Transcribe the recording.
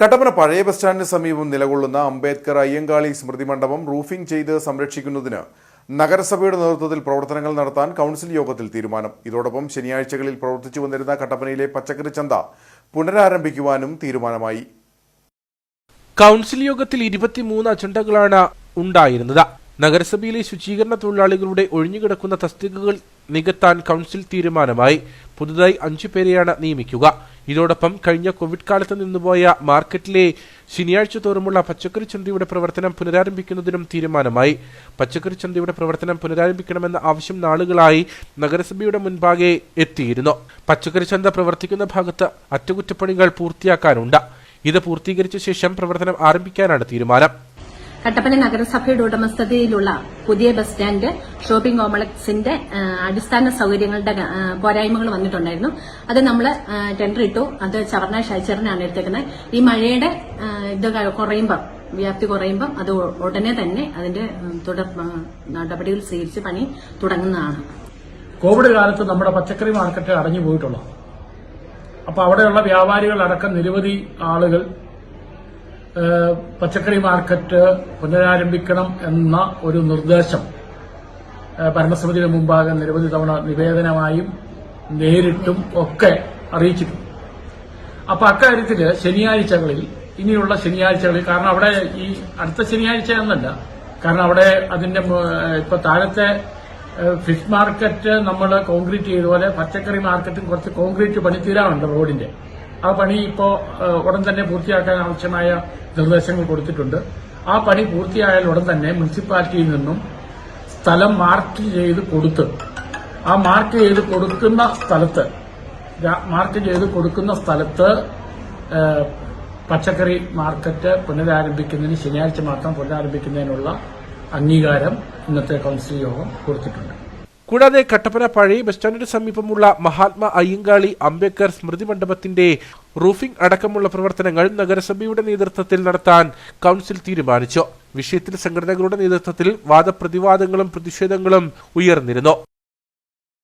കട്ടപ്പന പഴയ ബസ് സ്റ്റാൻഡിന് സമീപം നിലകൊള്ളുന്ന അംബേദ്കർ അയ്യങ്കാളി സ്മൃതി മണ്ഡപം റൂഫിംഗ് ചെയ്ത് സംരക്ഷിക്കുന്നതിന് നഗരസഭയുടെ നേതൃത്വത്തിൽ പ്രവർത്തനങ്ങൾ നടത്താൻ കൗൺസിൽ യോഗത്തിൽ തീരുമാനം. ഇതോടൊപ്പം ശനിയാഴ്ചകളിൽ പ്രവർത്തിച്ചു വന്നിരുന്ന കട്ടപ്പനയിലെ പച്ചക്കറി ചന്ത പുനരാരംഭിക്കുവാനും തീരുമാനമായി. കൗൺസിൽ യോഗത്തിൽ ഇരുപത്തിമൂന്ന് അജണ്ടകളാണ് ഉണ്ടായിരുന്നത്. നഗരസഭയിലെ ശുചീകരണ തൊഴിലാളികളുടെ ഒഴിഞ്ഞുകിടക്കുന്ന തസ്തികകൾ നികത്താൻ കൗൺസിൽ തീരുമാനമായി. പുതുതായി അഞ്ചു പേരെയാണ് നിയമിക്കുക. ഇതോടൊപ്പം കഴിഞ്ഞ കോവിഡ് കാലത്ത് നിന്നുപോയ മാർക്കറ്റിലെ ശനിയാഴ്ച തോറുമുള്ള പച്ചക്കറി ചന്തയുടെ പ്രവർത്തനം പുനരാരംഭിക്കുന്നതിനും തീരുമാനമായി. പച്ചക്കറി ചന്തയുടെ പ്രവർത്തനം പുനരാരംഭിക്കണമെന്ന ആവശ്യം നാളുകളായി നഗരസഭയുടെ മുൻപാകെ എത്തിയിരുന്നു. പച്ചക്കറി ചന്ത പ്രവർത്തിക്കുന്ന ഭാഗത്ത് അറ്റകുറ്റപ്പണികൾ പൂർത്തിയാക്കാനുണ്ട്. ഇത് പൂർത്തീകരിച്ച ശേഷം പ്രവർത്തനം ആരംഭിക്കാനാണ് തീരുമാനം. കട്ടപ്പന നഗരസഭയുടെ ഉടമസ്ഥതയിലുള്ള പുതിയ ബസ് സ്റ്റാൻഡ് ഷോപ്പിംഗ് കോംപ്ലക്സിന്റെ അടിസ്ഥാന സൗകര്യങ്ങളുടെ പോരായ്മകൾ വന്നിട്ടുണ്ടായിരുന്നു. അത് നമ്മൾ ടെൻഡർ ഇട്ടു. അത് ചവർണ ഷൈച്ചറിനാണ് എടുത്തേക്കുന്നത്. ഈ മഴയുടെ ഇത് കുറയുമ്പം വ്യാപ്തി കുറയുമ്പം അത് ഉടനെ തന്നെ അതിന്റെ തുടർ നടപടികൾ സ്വീകരിച്ച് പണി തുടങ്ങുന്നതാണ്. കോവിഡ് കാലത്ത് നമ്മുടെ പച്ചക്കറി മാർക്കറ്റ് അടഞ്ഞു പോയിട്ടുള്ളതാണ്. അപ്പൊ അവിടെയുള്ള വ്യാപാരികൾ അടക്കം നിരവധി ആളുകൾ പച്ചക്കറി മാർക്കറ്റ് പുനരാരംഭിക്കണം എന്ന ഒരു നിർദ്ദേശം ഭരണസമിതിയുടെ മുമ്പാകെ നിരവധി തവണ നിവേദനമായും നേരിട്ടും ഒക്കെ അറിയിച്ചിട്ടുണ്ട്. അപ്പൊ അക്കാര്യത്തിൽ ശനിയാഴ്ചകളിൽ ഇനിയുള്ള ശനിയാഴ്ചകളിൽ കാരണം അവിടെ ഈ അടുത്ത ശനിയാഴ്ച എന്നല്ല കാരണം അവിടെ അതിന്റെ ഇപ്പൊ താഴത്തെ ഫിഷ് മാർക്കറ്റ് നമ്മൾ കോൺക്രീറ്റ് ചെയ്തതുപോലെ പച്ചക്കറി മാർക്കറ്റും കുറച്ച് കോൺക്രീറ്റ് പണി തീരാറുണ്ട് റോഡിന്റെ. ആ പണി ഇപ്പോ ഉടൻ തന്നെ പൂർത്തിയാക്കാൻ ആവശ്യമായ നിർദ്ദേശങ്ങൾ കൊടുത്തിട്ടുണ്ട്. ആ പണി പൂർത്തിയായാൽ ഉടൻ തന്നെ മുനിസിപ്പാലിറ്റിയിൽ നിന്നും സ്ഥലം മാർക്ക് ചെയ്ത് കൊടുത്ത് ആ മാർക്ക് ചെയ്ത് കൊടുക്കുന്ന സ്ഥലത്ത് മാർക്ക് ചെയ്ത് കൊടുക്കുന്ന സ്ഥലത്ത് പച്ചക്കറി മാർക്കറ്റ് പുനരാരംഭിക്കുന്നതിന് ശനിയാഴ്ച മാത്രം പുനരാരംഭിക്കുന്നതിനുള്ള അംഗീകാരം ഇന്നത്തെ കൌൺസിൽ യോഗം കൊടുത്തിട്ടുണ്ട്. കൂടാതെ കട്ടപ്പന പഴയ ബസ് സ്റ്റാൻഡിന് സമീപമുള്ള മഹാത്മാ അയ്യങ്കാളി അംബേദ്കർ സ്മൃതി മണ്ഡപത്തിന്റെ റൂഫിംഗ് അടക്കമുള്ള പ്രവർത്തനങ്ങൾ നഗരസഭയുടെ നേതൃത്വത്തിൽ നടത്താൻ കൗൺസിൽ തീരുമാനിച്ചു. വിഷയത്തിൽ സംഘടനകളുടെ നേതൃത്വത്തിൽ വാദപ്രതിവാദങ്ങളും പ്രതിഷേധങ്ങളും ഉയർന്നിരുന്നു.